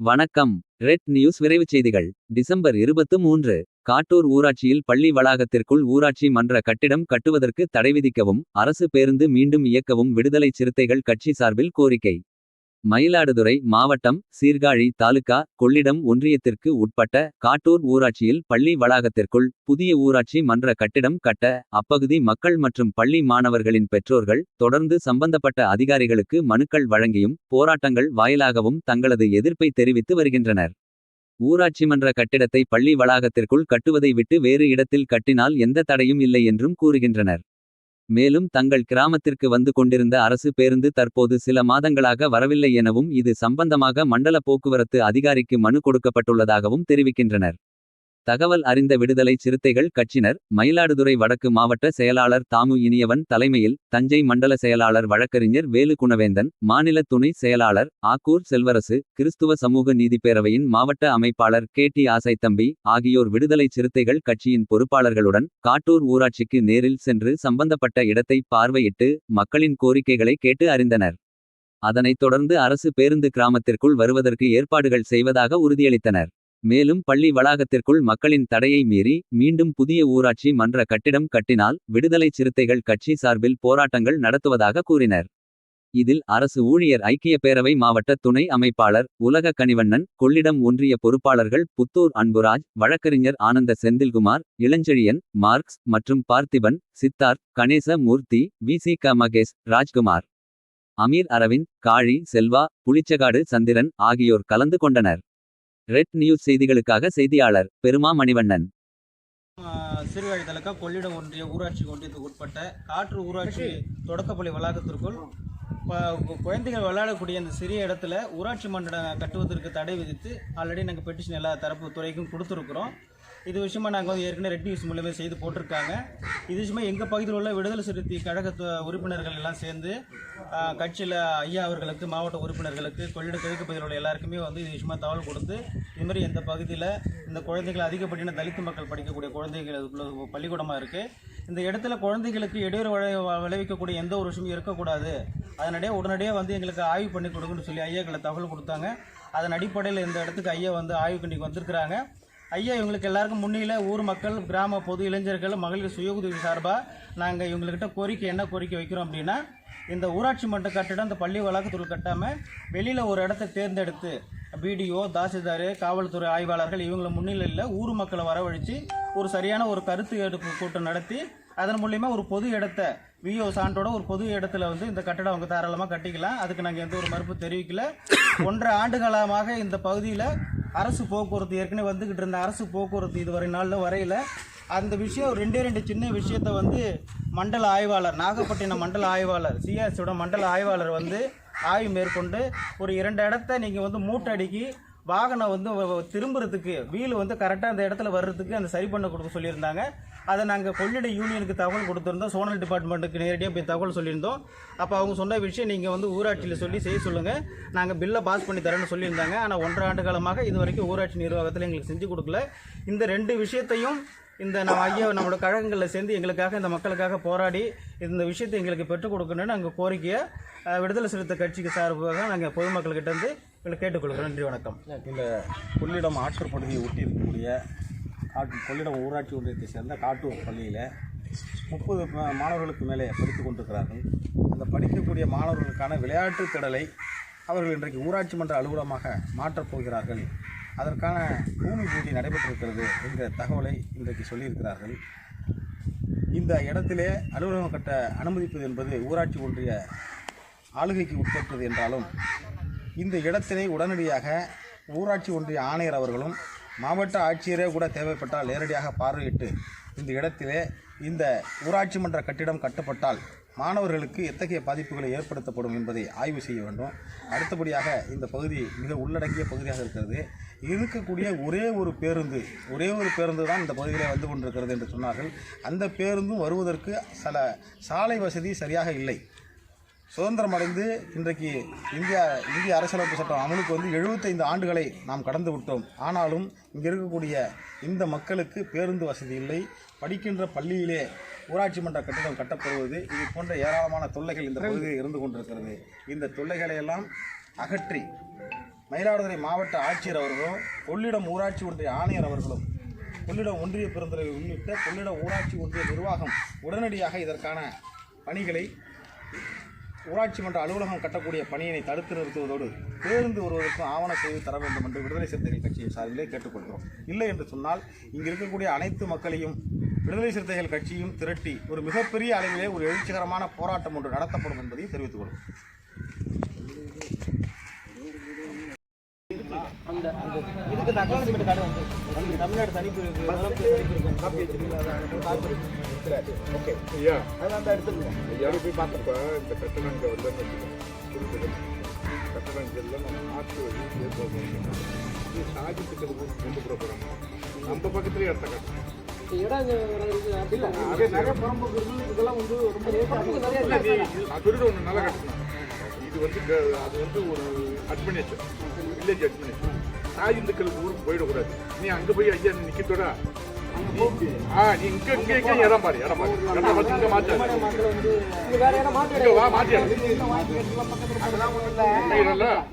வணக்கம். Red news விரைவுச் செய்திகள். டிசம்பர் இருபத்து மூன்று காட்டூர் ஊராட்சியில் பள்ளி வளாகத்திற்குள் ஊராட்சி மன்ற கட்டிடம் கட்டுவதற்கு தடை விதிக்கவும் அரசு பேருந்து மீண்டும் இயக்கவும் விடுதலை சிறுத்தைகள் கட்சி சார்பில் கோரிக்கை. மயிலாடுதுறை மாவட்டம் சீர்காழி தாலுகா கொள்ளிடம் ஒன்றியத்திற்கு உட்பட்ட காட்டூர் ஊராட்சியில் பள்ளி வளாகத்திற்குள் புதிய ஊராட்சி மன்ற கட்டிடம் கட்ட அப்பகுதி மக்கள் மற்றும் பள்ளி மாணவர்களின் பெற்றோர்கள் தொடர்ந்து சம்பந்தப்பட்ட அதிகாரிகளுக்கு மனுக்கள் வழங்கியும் போராட்டங்கள் வாயிலாகவும் தங்களது எதிர்ப்பை தெரிவித்து வருகின்றனர். ஊராட்சி மன்ற கட்டிடத்தை பள்ளி வளாகத்திற்குள் கட்டுவதை விட்டு வேறு இடத்தில் கட்டினால் எந்த தடையும் இல்லை என்றும் கூறுகின்றனர். மேலும் தங்கள் கிராமத்திற்கு வந்து கொண்டிருந்த அரசு பேருந்து தற்போது சில மாதங்களாக வரவில்லை எனவும் இது சம்பந்தமாக மண்டல போக்குவரத்து அதிகாரிக்கு மனு கொடுக்கப்பட்டுள்ளதாகவும் தெரிவிக்கின்றனர். தகவல் அறிந்த விடுதலை சிறுத்தைகள் கட்சினர் மயிலாடுதுறை வடக்கு மாவட்ட செயலாளர் தாமு இனியவன் தலைமையில் தஞ்சை மண்டல செயலாளர் வழக்கறிஞர் வேலு குணவேந்தன் மாநில துணை செயலாளர் ஆக்கூர் செல்வரசு கிறிஸ்துவ சமூக நீதிப்பேரவையின் மாவட்ட அமைப்பாளர் கே டி ஆசைத்தம்பி ஆகியோர் விடுதலை சிறுத்தைகள் கட்சியின் பொறுப்பாளர்களுடன் காட்டூர் ஊராட்சிக்கு நேரில் சென்று சம்பந்தப்பட்ட இடத்தை பார்வையிட்டு மக்களின் கோரிக்கைகளை கேட்டு அறிந்தனர். அதனைத் தொடர்ந்து அரசு பேருந்து கிராமத்திற்குள் வருவதற்கு ஏற்பாடுகள் செய்வதாக உறுதியளித்தனர். மேலும் பள்ளி வளாகத்திற்குள் மக்களின் தடையை மீறி மீண்டும் புதிய ஊராட்சி மன்ற கட்டிடம் கட்டினால் விடுதலை சிறுத்தைகள் கட்சி சார்பில் போராட்டங்கள் நடத்துவதாக கூறினர். இதில் அரசு ஊழியர் ஐக்கிய பேரவை மாவட்ட துணை அமைப்பாளர் உலக கனிவண்ணன் கொள்ளிடம் ஒன்றிய பொறுப்பாளர்கள் புத்தூர் அன்புராஜ் வழக்கறிஞர் ஆனந்த செந்தில்குமார் இளஞ்செழியன் மார்க்ஸ் மற்றும் பார்த்திபன் சித்தார்த் கணேச மூர்த்தி வி. சி. க. மகேஷ் ராஜ்குமார். அமீர் அரவிந்த் காழி செல்வா புளிச்சகாடு சந்திரன் ஆகியோர் கலந்து கொண்டனர். ரெட் நியூஸ் செய்திகளுக்காக செய்தியாளர் பெருமா மணிவண்ணன் ஆஹ் சீர்காழி தலக்கா கொள்ளிடம் ஒன்றிய ஊராட்சி ஒன்றியத்துக்கு உட்பட்ட காற்று ஊராட்சி தொடக்கப்பள்ளி வளாகத்திற்குள் குழந்தைகள் விளையாடக்கூடிய அந்த சிறிய இடத்துல ஊராட்சி மன்றம் கட்டுவதற்கு தடை விதித்து ஆல்ரெடி நாங்கள் பெட்டிஷன் எல்லா தரப்பு துறைக்கும் கொடுத்துருக்குறோம். இது விஷயமா நாங்கள் வந்து ஏற்கனவே ரெட் நியூஸ் மூலியமாக செய்து போட்டிருக்காங்க. இது விஷயமா எங்கள் பகுதியில் உள்ள விடுதலை சிறுத்தை கழக உறுப்பினர்கள் எல்லாம் சேர்ந்து கட்சியில் ஐயா அவர்களுக்கு மாவட்ட உறுப்பினர்களுக்கு கொள்ளிட கிழக்கு பகுதியில் உள்ள எல்லாருக்குமே வந்து இது விஷயமா தகவல் கொடுத்து இதுமாதிரி எந்த இந்த பகுதியில் இந்த குழந்தைகள் அதிகப்படியான தலித்து மக்கள் படிக்கக்கூடிய குழந்தைகள் பள்ளிக்கூடமாக இருக்குது இந்த இடத்துல குழந்தைகளுக்கு இடையூறு விளைவிக்கக்கூடிய எந்த ஒரு விஷயமும் இருக்கக்கூடாது. அதனடியே உடனடியாக வந்து எங்களுக்கு ஆய்வு பண்ணி கொடுங்கன்னு சொல்லி ஐயாக்களை தகவல் கொடுத்தாங்க. அதன் அடிப்படையில் இந்த இடத்துக்கு ஐயா வந்து ஆய்வு பண்ணி வந்திருக்கிறாங்க. ஐயா இவங்களுக்கு எல்லாருக்கும் முன்னில ஊர் மக்கள் கிராம பொது இளைஞர்கள் மகளிர் சுய உதவி சார்பாக நாங்கள் இவங்கக்கிட்ட கோரிக்கை என்ன கோரிக்கை வைக்கிறோம் அப்படின்னா இந்த ஊராட்சி மன்ற கட்டிடம் இந்த பள்ளி வளாகத்தில் கட்டாமல் வெளியில் ஒரு இடத்த தேர்ந்தெடுத்து பிடிஓ தாசில்தார் காவல்துறை ஆய்வாளர்கள் இவங்களை முன்னிலையில் ஊர் மக்களை வரவழைச்சு ஒரு சரியான ஒரு கருத்து எடுப்பு கூட்டம் நடத்தி அதன் மூலியமாக ஒரு பொது இடத்த விஓ சான்றோட ஒரு பொது இடத்துல வந்து இந்த கட்டடம் அவங்க தாராளமாக கட்டிக்கலாம். அதுக்கு நாங்கள் எந்த ஒரு மறுப்பு தெரிவிக்கல. ஒன்றரை ஆண்டு காலமாக இந்த பகுதியில் அரசு போக்குவரத்து ஏற்கனவே வந்துக்கிட்டு இருந்த அரசு போக்குவரத்து இதுவரை நாளில் வரையில் அந்த விஷயம் ரெண்டே ரெண்டு சின்ன விஷயத்தை வந்து மண்டல ஆய்வாளர் நாகப்பட்டினம் மண்டல ஆய்வாளர் சிஆர்சியோட மண்டல ஆய்வாளர் வந்து ஆய்வு மேற்கொண்டு ஒரு இரண்டு இடத்த நீங்கள் வந்து மூட்டடிக்கி வாகனம் வந்து திரும்புறதுக்கு வீல் வந்து கரெக்டாக அந்த இடத்துல வர்றதுக்கு அந்த சரி பண்ண கொடுக்க சொல்லியிருந்தாங்க. அதை நாங்கள் கொள்ளிட யூனியனுக்கு தகவல் கொடுத்துருந்தோம். சோனல் டிபார்ட்மெண்ட்டுக்கு நேரடியாக போய் தகவல் சொல்லியிருந்தோம். அப்போ அவங்க சொன்ன விஷயம் நீங்கள் வந்து ஊராட்சியில் சொல்லி செய்ய சொல்லுங்கள் நாங்கள் பில்லை பாஸ் பண்ணி தரேன்னு சொல்லியிருந்தாங்க. ஆனால் ஒன்றரை ஆண்டு காலமாக இது வரைக்கும் ஊராட்சி நிர்வாகத்தில் எங்களுக்கு செஞ்சு கொடுக்கல. இந்த ரெண்டு விஷயத்தையும் இந்த நம்ம ஐயா நம்மளோட கழகங்களில் சேர்ந்து எங்களுக்காக இந்த மக்களுக்காக போராடி இந்த விஷயத்தை எங்களுக்கு பெற்றுக் கொடுக்கணும்னு நாங்கள் கோரிக்கையை விடுதலை சிறுத்தை கட்சிக்கு சார்பாக நாங்கள் பொதுமக்கள்கிட்ட இருந்து இல்லை கேட்டுக்கொள்கிறேன். நன்றி வணக்கம். இந்த கொள்ளிடம் ஆற்றல் பகுதியை ஒட்டி இருக்கக்கூடிய காட்டு கொள்ளிடம் ஊராட்சி ஒன்றியத்தை சேர்ந்த காட்டூர் பள்ளியில் முப்பது மாணவர்களுக்கு மேலே படித்து கொண்டிருக்கிறார்கள். அந்த படிக்கக்கூடிய மாணவர்களுக்கான விளையாட்டு திடலை அவர்கள் இன்றைக்கு ஊராட்சி மன்ற அலுவலமாக மாற்றப் போகிறார்கள். அதற்கான பூமி பூஜை நடைபெற்றிருக்கிறது என்கிற தகவலை இன்றைக்கு சொல்லியிருக்கிறார்கள். இந்த இடத்திலே அலுவலகம் கட்ட அனுமதிப்பது என்பது ஊராட்சி ஒன்றிய ஆளுகைக்கு உட்பட்டது என்றாலும் இந்த இடத்தினை உடனடியாக ஊராட்சி ஒன்றிய ஆணையர் அவர்களும் மாவட்ட ஆட்சியரே கூட தேவைப்பட்டால் நேரடியாக பார்வையிட்டு இந்த இடத்திலே இந்த ஊராட்சி மன்ற கட்டிடம் கட்டப்பட்டால் மாணவர்களுக்கு எத்தகைய பாதிப்புகளை ஏற்படுத்தப்படும் என்பதை ஆய்வு செய்ய வேண்டும். அடுத்தபடியாக இந்த பகுதி மிக உள்ளடங்கிய பகுதியாக இருக்கிறது. இருக்கக்கூடிய ஒரே ஒரு பேருந்து ஒரே ஒரு பேருந்து தான் இந்த பகுதியிலே வந்து கொண்டிருக்கிறது என்று சொன்னார்கள். அந்த பேருந்தும் வருவதற்கு சில சாலை வசதி சரியாக இல்லை. சுதந்திரம் அடைந்து இன்றைக்கு இந்தியா இந்திய அரசியலமைப்பு சட்டம் அமலுக்கு வந்து எழுபத்தைந்து ஆண்டுகளை நாம் கடந்து விட்டோம். ஆனாலும் இங்கே இருக்கக்கூடிய இந்த மக்களுக்கு பேருந்து வசதி இல்லை. படிக்கின்ற பள்ளியிலே ஊராட்சி மன்ற கட்டிடம் கட்டப்படுவது இது போன்ற ஏராளமான தொல்லைகள் இந்த பகுதியில் இருந்து கொண்டிருக்கிறது. இந்த தொல்லைகளை எல்லாம் அகற்றி மயிலாடுதுறை மாவட்ட ஆட்சியர் அவர்களும் கொள்ளிடம் ஊராட்சி ஒன்றிய ஆணையர் அவர்களும் கொள்ளிடம் ஒன்றிய பெருந்தலைவர் உள்ளிட்ட கொள்ளிடம் ஊராட்சி ஒன்றிய நிர்வாகம் உடனடியாக இதற்கான பணிகளை ஊராட்சி மன்ற அலுவலகம் கட்டக்கூடிய பணியினை தடுத்து நிறுத்துவதோடு பேருந்து வருவதற்கும் ஆவண செய்து தர வேண்டும் என்று விடுதலை சிறுத்தைகள் கட்சியின் சார்பிலே கேட்டுக்கொள்கிறோம். இல்லை என்று சொன்னால் இங்கு இருக்கக்கூடிய அனைத்து மக்களையும் விடுதலை சிறுத்தைகள் கட்சியும் திரட்டி ஒரு மிகப்பெரிய அளவிலே ஒரு எழுச்சிகரமான போராட்டம் ஒன்று நடத்தப்படும் என்பதையும் தெரிவித்துக் கொள்கிறோம். அந்த அந்த இதுக்கு அக்னாலஜ்மெண்ட் கார்டு வந்து தமிழ்நாடு தனிப்பு தனிப்பு காப்பி வச்சிருக்கீங்களா? ஓகே. ஐயா. ஐயாவும் போய் பார்த்தப்ப இந்த கட்டணங்கள் வந்து கட்டணங்கள்ல நம்ம மாற்று வழி ஏற்படுத்த இது சாதி திட்டத்துக்கு கொண்டு போகிறாங்க நம்ம பக்கத்துலேயே இடத்த கட்டணும். இது வந்து அது வந்து ஒரு அட்மினிஸ்ட்ரேஷன் வில்லேஜ் அட்மினிஸ்ட்ரேஷன் சாதிந்துக்களுக்கு ஊருக்கு போயிடக்கூடாது. நீ அங்கே போய் ஐயா நிற்கத்தோட ஆ நீ இங்க இங்க இங்க இடம் பாரு இடம் பாரு. இடம் பார்த்து இங்க மாற்று இங்க வா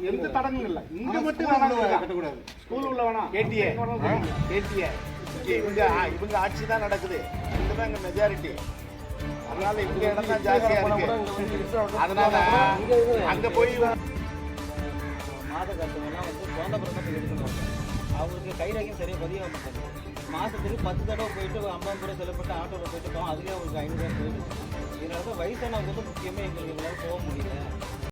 எந்த தடங்களும் இல்லை. இங்க மட்டும் கட்டக்கூடாது. ஸ்கூல் உள்ள வேணாம் கேட்டியே கேட்டியே இங்க இவங்க இவங்க ஆட்சி தான் நடக்குது. இவங்க தான் இங்க மெஜாரிட்டி அதனால இவங்க இடம் தான் ஜாஸ்தியா இருக்கு. அதனால அங்க போய் மாத கட்டணம்லாம் வந்து குழந்தை பிறந்தப்ப எடுக்கணும் அவங்களுக்கு கைரகம் சரியாக பதிய மாட்டாங்க. மாதத்துக்கு பத்து தடவை போயிட்டு ஐம்பது ரூபா செலப்பட்டு ஆட்டோவில் போயிட்டு போவோம் அதுலேயே அவங்களுக்கு ஐநூறுரூவா போயிடுது. இதனால தான் வயசானவங்க வந்து முக்கியமாக எங்களுக்கு எங்களால் போக முடியல.